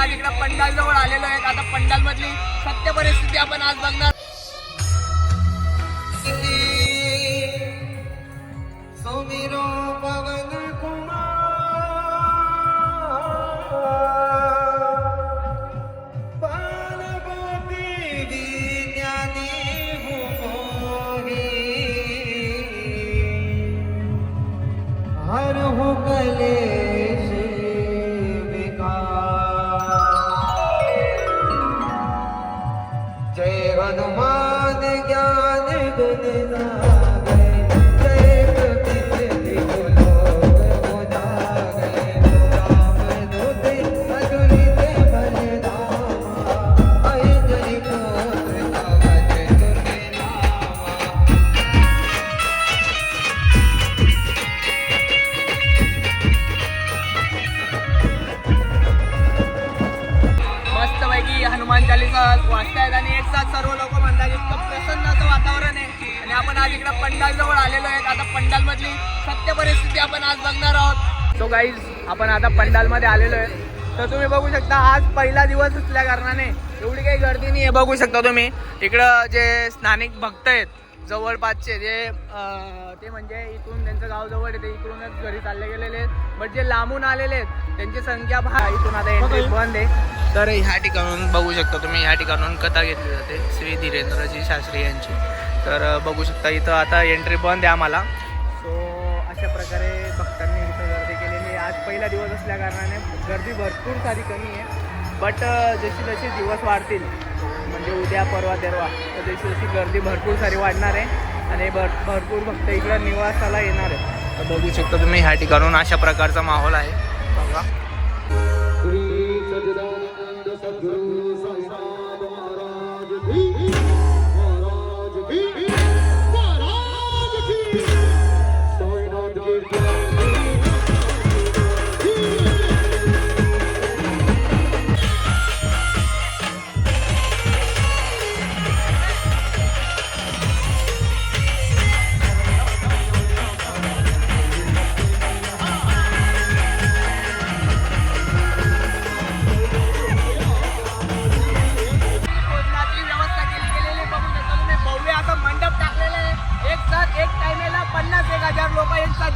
आज इकडे पंडाल जवळ आलेलो आहे. आता पंडाल मधली सत्य परिस्थिती आपण आज बघणार. हर हो गले ભગવાન જ્ઞાન ગુણના आज पंडाल जवळ आलेलो आहे. आता पंडाल मधली सत्य परिस्थिती आपण आज बघणार आहोत. सो गाईज आपण आता पंडाल मध्ये आलेलो आहे. तर तुम्ही बघू शकता आज पहिला दिवस असल्या कारणाने एवढी काही गर्दी नाही आहे बघू शकता तुम्ही इकडं जे स्थानिक भक्त आहेत जवळपासचे जे ते म्हणजे इथून त्यांचं गाव जवळ येते इकडूनच घरी चालले गेलेले आहेत. बट जे लांबून आलेले आहेत त्यांची संख्या भा इथून आता एंट्री बंद आहे. तर ह्या ठिकाणून बघू शकता तुम्ही ह्या ठिकाणून कथा घेतली जाते श्री धीरेंद्रजी शास्त्री यांची. तर बघू शकता इथं आता एंट्री बंद आहे आम्हाला. सो अशा प्रकारे भक्तांनी इथं गर्दी केलेली आहे. आज पहिला दिवस असल्या कारणाने गर्दी भरपूर सारी कमी आहे. बट जशी जशी दिवस वाढतील म्हणजे उद्या परवा तेरवा. तर दिवशी अशी गर्दी भरपूर सारी वाढणार आहे. आणि भर भरपूर भक्त इकडं निवासाला येणार आहे. तर बघू शकता तुम्ही ह्या ठिकाणून अशा प्रकारचा माहोल आहे.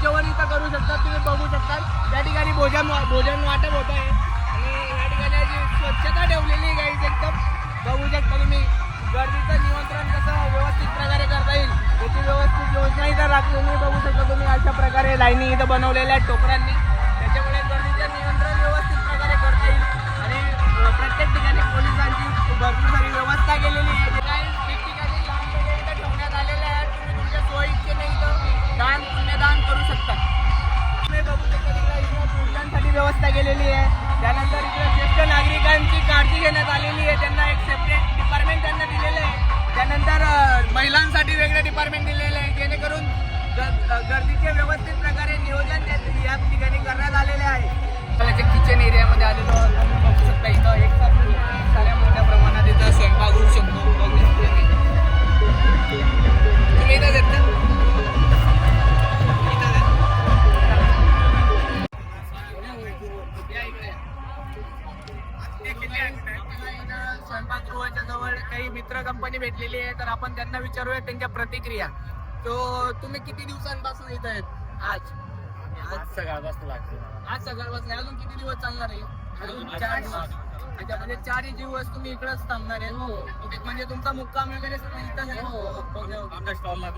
जेवण इथं करू शकतात तुम्ही बघू शकता. त्या ठिकाणी भोजन भोजन वाटप होत आहे आणि या ठिकाणी अशी स्वच्छता ठेवलेली आहे guys एकदम. बघू शकता तुम्ही गर्दीचं निमंत्रण कसं व्यवस्थित प्रकारे करता येईल याची व्यवस्थित योजना इथं राखलेली बघू शकता तुम्ही अशा प्रकारे लाईनी इथं बनवलेल्या आहेत टोकरांनी त्याच्यामुळे गर्दीचं नियंत्रण व्यवस्थित प्रकारे करता येईल. आणि प्रत्येक ठिकाणी पोलिसांची भरपूर सारी व्यवस्था केलेली आहे. गेलेली केलेली आहे. त्यानंतर इकडे ज्येष्ठ नागरिकांची काळजी घेण्यात आलेली आहे. त्यांना एक सेपरेट डिपार्टमेंट त्यांना दिलेलं आहे. त्यानंतर महिलांसाठी वेगळे डिपार्टमेंट दिलेलं आहे. जेणेकरून गर्दीचे व्यवस्थित प्रकारे नियोजन या- या ठिकाणी करण्यात आलेले आहे. किचन एरियामध्ये आलेलो बघू शकता इथं एक साथ साऱ्या स्वयंपाकगृहाच्या जवळ काही मित्र कंपनी भेटलेली आहे तर आपण त्यांना विचारूया त्यांच्या प्रतिक्रिया. तो तुम्ही किती दिवसांपासून इथं आहेत? आज. आज सकाळपासून लागतो. आज सकाळपासून. अजून किती दिवस चालणार आहे? अजून चार दिवस. अच्छा म्हणजे चारही दिवस तुम्ही इकडेच थांबणार आहे. ओके, म्हणजे तुमचा मुक्काम वगैरे सगळं आहे. Okay, okay.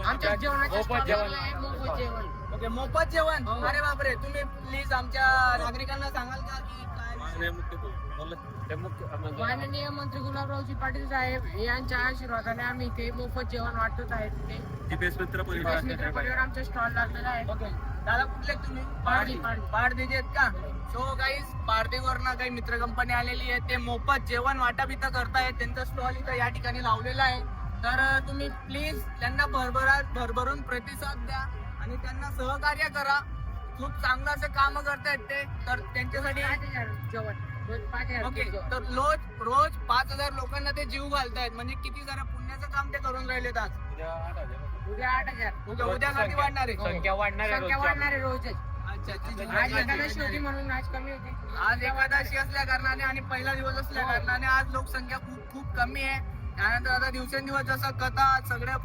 आमच्या जेवणाच्या जेवण. ला आहे मोफत जेवण? ओके मोफत जेवण अरे बापरे तुम्ही प्लीज आमच्या नागरिकांना सांगाल का की काय माननीय म्हणजे माननीय मंत्री गुलाबरावजी पाटील साहेब यांच्या आशीर्वादाने आम्ही ते मोफत जेवण वाटत आहेत ते दीपेश मित्र परिवार. आमचा स्टॉल लागलेला आहे. ओके. दादा कुठले तुम्ही? पारधी. पारधीचे आहेत का? सो गाईज पारधीवरनं काही मित्र कंपनी आलेली आहे ते मोफत जेवण वाटप इथं करतायत. त्यांचा स्टॉल इथं या ठिकाणी लावलेला आहे. तर तुम्ही प्लीज त्यांना भरभराट भरभरून प्रतिसाद द्या. आणि त्यांना सहकार्य करा. खूप चांगलं असं काम करतायत ते. तर त्यांच्यासाठी ओके. तर रोज रोज पाच हजार लोकांना ते जीव घालतायत. म्हणजे किती जरा पुण्याचं काम ते करून राहिलेत आज. उद्या आठ हजार. उद्या आठ हजार. उद्या उद्या किती वाढणार आहे. संख्या वाढणार आहे संख्या रोजच्या. वाढणार आहे रोजच. अच्छा आज एकादशी होती म्हणून आज कमी होती. आज एकादशी असल्या कारणाने आणि पहिला दिवस असल्या कारणाने आज लोकसंख्या खूप खूप कमी आहे. त्यानंतर आता दिवसेंदिवस जसं कथा सगळ्या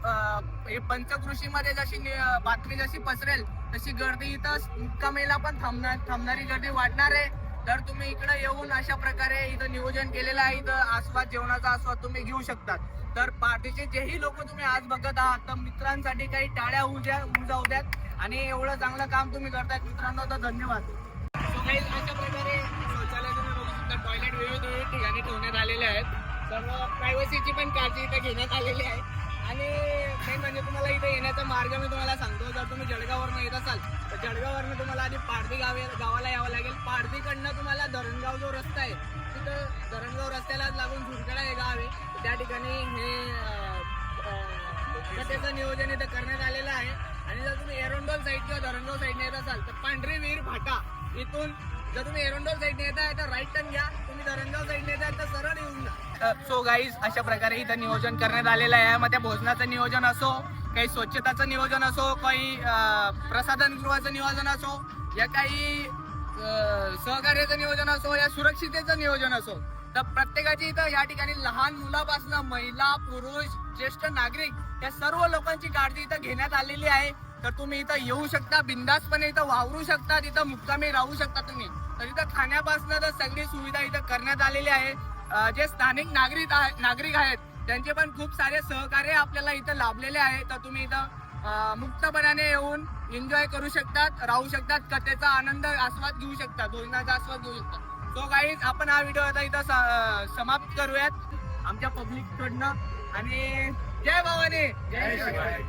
हे पंचकृषीमध्ये जशी बातमी जशी पसरेल तशी गर्दी इथं मुक्कामेला पण थांबणार थांबणारी गर्दी वाढणार आहे. तर तुम्ही इकडे येऊन अशा प्रकारे इथं नियोजन केलेलं आहे. इथं आस्वाद जेवणाचा आस्वाद तुम्ही घेऊ शकतात. तर पार्टीचे जेही लोक तुम्ही आज बघत आहात तर मित्रांसाठी काही टाळ्या होऊ द्या होऊ जाऊ द्यात. आणि एवढं चांगलं काम तुम्ही करतायत. मित्रांनो तर धन्यवाद. अशा प्रकारे शौचालय तुम्ही बघू शकता टॉयलेट विविध विविध ठिकाणी ठेवण्यात आलेले आहेत. सर्व प्रायव्हसीची पण काळजी इथे घेण्यात आलेली आहे. आणि मेन म्हणजे तुम्हाला इथे येण्याचा मार्ग मी तुम्हाला सांगतो. जर तुम्ही जळगाववरनं येत असाल तर जळगाववरनं तुम्हाला आधी पारधी गावे गावाला यावं लागेल. पारधीकडनं तुम्हाला धरणगाव जो रस्ता आहे तिथं धरणगाव रस्त्याला लागून झुरकडा हे गाव आहे. त्या ठिकाणी हे अं, नियोजन इथं करण्यात आलेलं आहे. आणि जर तुम्ही एरोंडोल साईड किंवा धरणगाव साईडने येत असाल तर पांढरी विहीर फाटा इथून जर तुम्ही एरोंडोल साईडने येत आहे तर राईट टर्न घ्या. सो गाईज अशा प्रकारे इथं नियोजन करण्यात आलेलं आहे. मग त्या भोजनाचं नियोजन असो काही स्वच्छताचं नियोजन असो काही प्रसाधनगृहाचं प्रसाधन गृहाचं नियोजन असो या काही सहकार्याचं नियोजन असो या सुरक्षितेचं नियोजन असो तर प्रत्येकाची इथं या ठिकाणी लहान मुलापासून महिला पुरुष ज्येष्ठ नागरिक या सर्व लोकांची काळजी इथं घेण्यात आलेली आहे. तर तुम्ही इथं येऊ शकता बिंदासपणे इथं वावरू शकता तिथं मुक्कामी राहू शकता तुम्ही. तर इथं खाण्यापासून तर सगळी सुविधा इथं करण्यात आलेली आहे. जे स्थानिक नागरिक नागरिक आहेत त्यांचे पण खूप सारे सहकार्य आपल्याला इथं लाभलेले आहे. तर तुम्ही इथं मुक्तपणाने येऊन एन्जॉय करू शकतात राहू शकतात कथेचा आनंद आस्वाद घेऊ शकतात भोजनाचा आस्वाद घेऊ शकतात. सो काही आपण हा व्हिडिओ आता इथं समाप्त करूयात. आमच्या पब्लिक कडनं. आणि जय भवानी! जय शिवाय